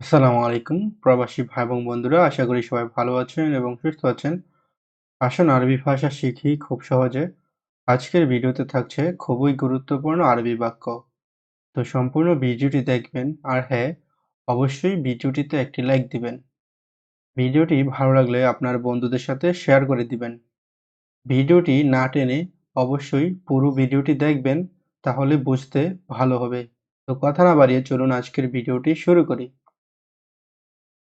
আসসালামু আলাইকুম, প্রবাসী ভাই এবং বন্ধুরা। আশা করি সবাই ভালো আছেন এবং সুস্থ আছেন। আসুন আরবি ভাষা শিখি খুব সহজে। আজকের ভিডিওতে থাকছে খুবই গুরুত্বপূর্ণ আরবি বাক্য। তো সম্পূর্ণ ভিডিওটি দেখবেন। আর হ্যাঁ অবশ্যই ভিডিওটিতে একটি লাইক দিবেন। ভিডিওটি ভালো লাগলে আপনার বন্ধুদের সাথে শেয়ার করে দিবেন। ভিডিওটি না টেনে অবশ্যই পুরো ভিডিওটি দেখবেন, তাহলে বুঝতে ভালো হবে। তো কথা না বাড়িয়ে চলুন আজকের ভিডিওটি শুরু করি।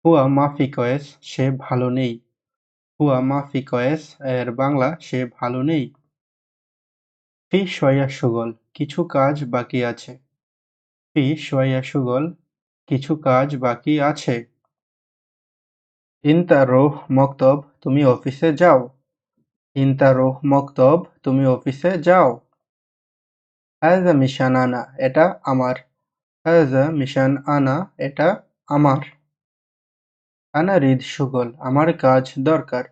হুয়া মাফি কয়েস সে ভালো নেই। হুয়া মাফি কয়েস এর বাংলা, সে ভালো নেই। ফি শয়া সুগল, কিছু কাজ বাকি আছে। ফি শয়া সুগল, কিছু কাজ বাকি আছে। ইনতা রোহ মক্তব, তুমি অফিসে যাও। ইনতা রোহ মক্তব, তুমি অফিসে যাও। হাজা মিশান আনা, এটা আমার। হাজা মিশান আনা, এটা আমার। আনা রিদ সুগল, আমার কাজ দরকার।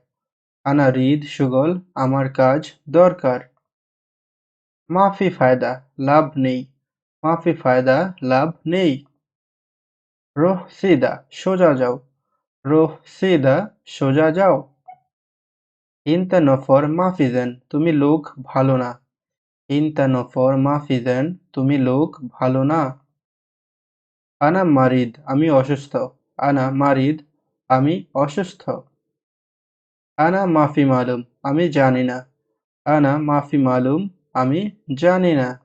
আনা রিদ সুগল, আমার কাজ দরকার। মাফি ফায়দা, লাভ নেই। মাফি ফায়দা, লাভ নেই। রোহ সিদা, সোজা যাও। রোহ সিদা, সোজা যাও। ইনতা নফর মাফিজেন, তুমি লোক ভালো না। ইনতা নফর মাফিজেন, তুমি লোক ভালো না। আনা মারিদ, আমি অসুস্থ। আনা মারিদ আমি অসুস্থ। আনা মাফি মালুম, আমি জানি না। আনা মাফি মালুম, আমি জানি না।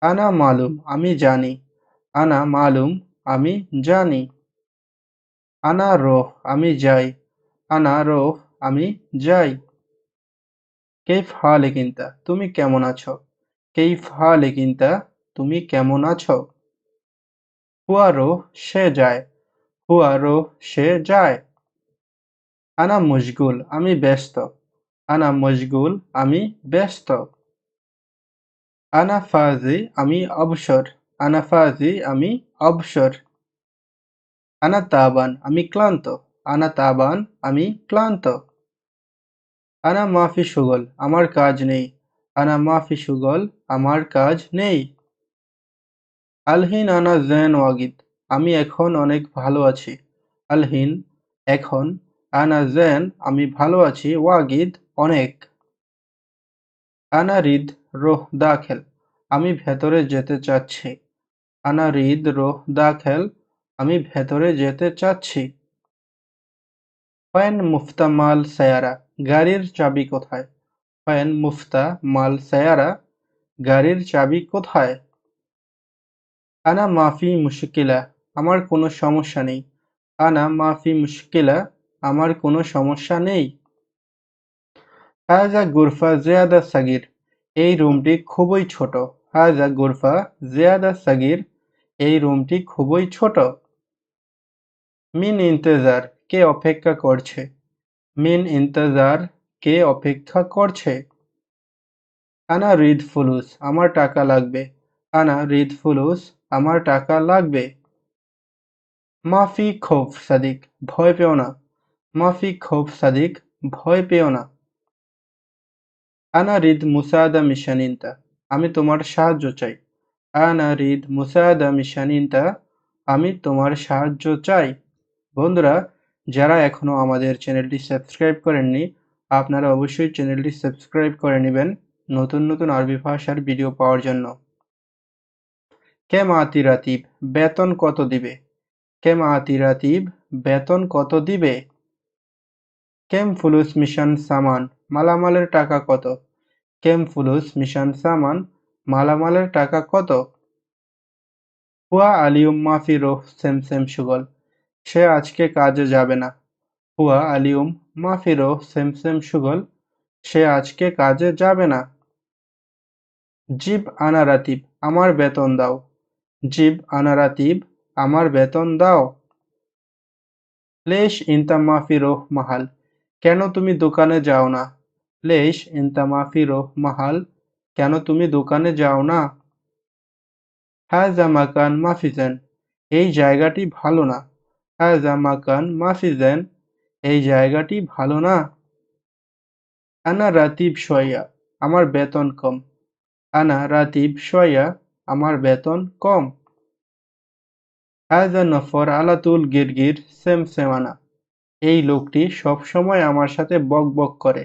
আনা মালুম, আমি জানি। আনা মালুম, আমি জানি। আনা রোহ, আমি যাই। আনা রোহ, আমি যাই। কেইফ হালে কিন্তা, তুমি কেমন আছো? কেইফ হালে কিন্তা, তুমি কেমন আছো? হুয়া রোহ, সে যায়। হুয়া রোহ সে যায়। আনা মশগুল, আমি ব্যস্ত। আনা মশগুল, আমি ব্যস্ত। আনা ফাজি, আমি অবসর। আনা ফাজি, আমি অবসর। আনা তাবান, আমি ক্লান্ত। আনা তাবান, আমি ক্লান্ত। আনা মাফি সুগল, আমার কাজ নেই। আনা মাফি সুগল, আমার কাজ নেই। আলহিন আনা জেন ওয়াগিদ আমি এখন অনেক ভালো আছি। আলহিন, এখন, আনা জেন, আমি ভালো আছি। ওয়াগিদ, অনেক। আনা রিদ রোহ দাখেল, আমি ভেতরে যেতে চাচ্ছি। আনা রিদ রোহ দাখেল, আমি ভেতরে যেতে চাচ্ছি। ফয়েন মুফতা মাল সায়ারা, গাড়ির চাবি কোথায়? ফয়েন মুফতা মাল সায়ারা, গাড়ির চাবি কোথায়? আনা মাফি মুশকিলা আমার কোনো সমস্যা নেই। আনা, মাফি মুশকিলা, আমার কোনো সমস্যা নেই। হাজা গুরফা জিয়াদা সাগির, এই রুমটি খুবই ছোট। হাজা গুরফা জিয়াদা সাগির, এই রুমটি খুবই ছোট। মিন ইন্তজার, কে অপেক্ষা করছে? মিন ইন্তজার, কে অপেক্ষা করছে? আনা, রিদ ফুলুস, আমার টাকা লাগবে। আনা, রিদ ফুলুস, আমার টাকা লাগবে। মাফি খোফ সাদিক, ভয় পেও না। মাফি খোফ সাদিক, ভয় পেও না। আনা রিদ মুসাদা মিশানিনতা, আমি তোমার সাহায্য চাই। আনা রিদ মুসাদা মিশানিনতা, আমি তোমার সাহায্য চাই। বন্ধুরা, যারা এখনও আমাদের চ্যানেলটি সাবস্ক্রাইব করেননি, আপনারা অবশ্যই চ্যানেলটি সাবস্ক্রাইব করে নেবেন নতুন নতুন আরবি ভাষার ভিডিও পাওয়ার জন্য। কেমাতি রাতিব বেতন কত দিবে? কেমাতি রাতিব বেতন কত দিবে? কেম ফুলুস মিশন সামান? মালামালের টাকা কত? কেম ফুলুস মিশন সামান? মালামালের টাকা কত? হুয়া আলিউম মাফি রোহ সেম সেম সুগল। সে আজকে কাজে যাবে না। হুয়া আলিউম মাফি রোহ সেম সেম সুগল। সে আজকে কাজে যাবে না। জিব আনারাতিব আমার বেতন দাও। জিব আনা রাতিব আমার বেতন দাও। লেশ ইনতা মাফি রোহ মাহাল কেন তুমি দোকানে যাও না? লেশ ইনতা মাফি রোহ মাহাল কেন তুমি দোকানে যাও না? হাজা মাকান মাফিজেন, এই জায়গাটি ভালো না। হাজা মাকান মাফিজেন, এই জায়গাটি ভালো না। আনা রাতিব শয়া, আমার বেতন কম। আনা রাতিব শয়া, আমার বেতন কম। হাজা নফর আলাতুল গিরগির সেম সেমানা। এই লোকটি সবসময় আমার সাথে বক বক করে।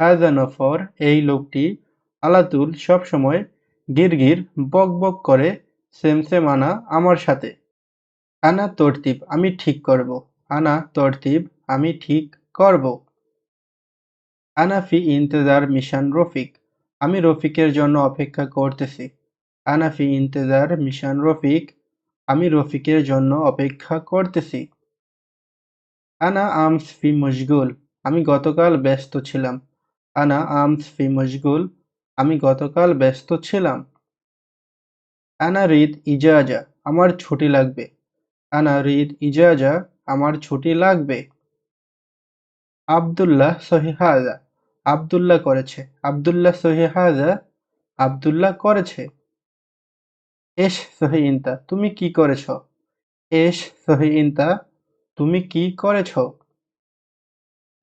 হাজা নফর, এই লোকটি আলাতুল সবসময় গিরগির বক বক করে সেম সেমানা আমার সাথে। আনা তরতিব আমি ঠিক করব। আনা তরতিব আমি ঠিক করব। আনা ফি ইন্তেজার মিশন রফিক, আমি রফিকের জন্য অপেক্ষা করতেছি। আনা ফি ইন্তেজার মিশন রফিক আমি রফিকের জন্য অপেক্ষা করতেছি। আনা আমস ফি মশগুল, আমি গতকাল ব্যস্ত ছিলাম। আনা আমস ফি মশগুল, আমি গতকাল ব্যস্ত ছিলাম। আনা রিদ ইজাজা, আমার ছুটি লাগবে। আনা রিদ ইজাজা, আমার ছুটি লাগবে। আবদুল্লাহ সহিহাজা আবদুল্লাহ করেছে। আবদুল্লাহ সহিহাজা আবদুল্লাহ করেছে। এস সহি ইনতা তুমি কি করেছ? এস সহি ইনতা তুমি কি করেছ?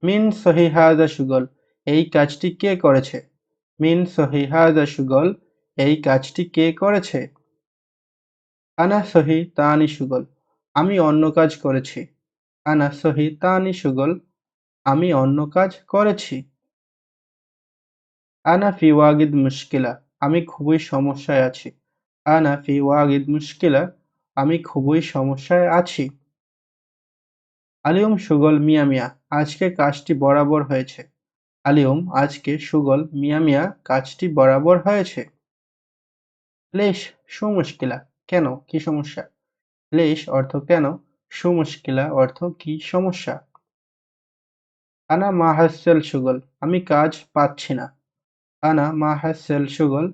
মিন সহি হাজা সুগল, এই কাজটি কে করেছে? মিন সহি হাজা সুগল, এই কাজটি কে করেছে? আনা সহি তানি সুগল, আমি অন্য কাজ করেছি। আনা সহি তানি সুগল, আমি অন্য কাজ করেছি। আনা ফিওয়াগিদ মুশকিলা, আমি খুবই সমস্যায় আছি। আনা ফি ওয়াগিদ মুশকিলা, আমি খুবই সমস্যায় আছি। আলিউম সুগল মিয়া মিয়া, আজকে কাজটি বরাবর হয়েছে। আলিউম, আজকে সুগল মিয়া মিয়া, কাজটি বরাবর হয়েছে। লেশ, সুমুশকিলা, কেন? কি সমস্যা? লেশ অর্থ কেন? সুমুশকিলা অর্থ কি সমস্যা? আনা মাহাসেল সুগল, আমি কাজ পাচ্ছি না। আনা মাহাসেল সুগল,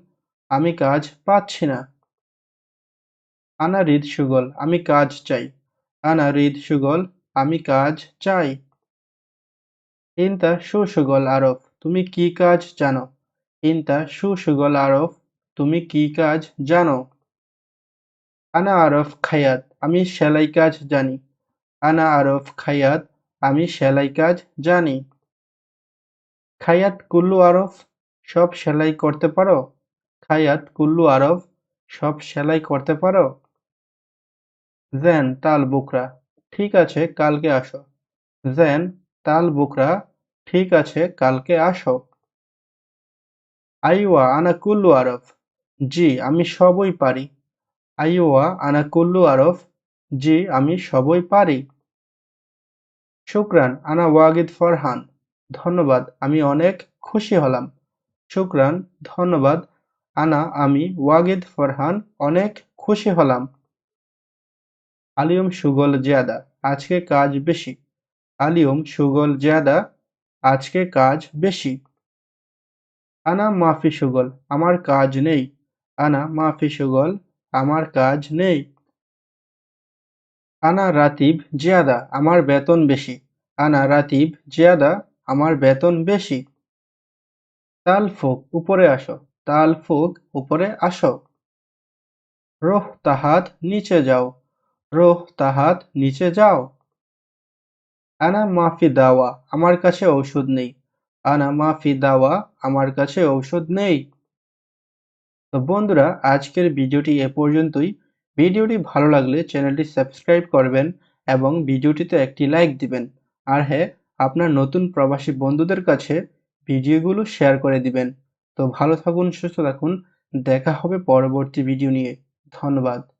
আমি কাজ পাচ্ছি না। আনা রিদ সুগল, আমি কাজ চাই। আনা রিদ সুগল, আমি কাজ চাই। ইনতা সুসুগল আরফ, তুমি কি কাজ জানো? ইনতা সুসুগল আরফ, তুমি কি কাজ জানো? আনা আরফ খায়াত, আমি সেলাই কাজ জানি। আনা আরফ খায়াত, আমি সেলাই কাজ জানি। খায়াত কুল্লু আরফ, সব সেলাই করতে পারো? খায়াত কুল্লু আরফ, সব সেলাই করতে পারো? জেন তাল বুকরা, ঠিক আছে, কালকে আসো। জেন তাল বুকরা, ঠিক আছে, কালকে আসো। আইওয়া আনা কুল্লু আরফ। জি, আমি সবই পারি। আইওয়া আনা কুল্লু আরফ। জি, আমি সবই পারি। শুক্রান আনা ওয়াগিদ ফরহান। ধন্যবাদ, আমি অনেক খুশি হলাম। শুক্রান, ধন্যবাদ। আনা, আমি ওয়াগিদ ফরহান, অনেক খুশি হলাম। আলিয়ম সুগল জিয়াদা, আজকে কাজ বেশি। আলিয়ম সুগল জিয়াদা, আজকে কাজ বেশি। আনা মাফি সুগল, আমার কাজ নেই। আনা মাফি সুগল, আমার কাজ নেই। আনা রাতিব জিয়াদা, আমার বেতন বেশি। আনা রাতিব জিয়াদা, আমার বেতন বেশি। তাল ফুক উপরে আসো। তাল ফুক উপরে আসো। রোহ তাহাত, নিচে যাও। রোহ তাহাত, নিচে যাও। আনা মাফি দাওয়া, আমার কাছে ঔষধ নেই। আনা মাফি দাওয়া, আমার কাছে ঔষধ নেই। তো বন্ধুরা, আজকের ভিডিওটি এ পর্যন্তই। ভিডিওটি ভালো লাগলে চ্যানেলটি সাবস্ক্রাইব করবেন এবং ভিডিওটিতে একটি লাইক দিবেন। আর হ্যাঁ আপনার নতুন প্রবাসী বন্ধুদের কাছে ভিডিওগুলো শেয়ার করে দিবেন। তো ভালো থাকুন, সুস্থ থাকুন। দেখা হবে পরবর্তী ভিডিও নিয়ে। ধন্যবাদ।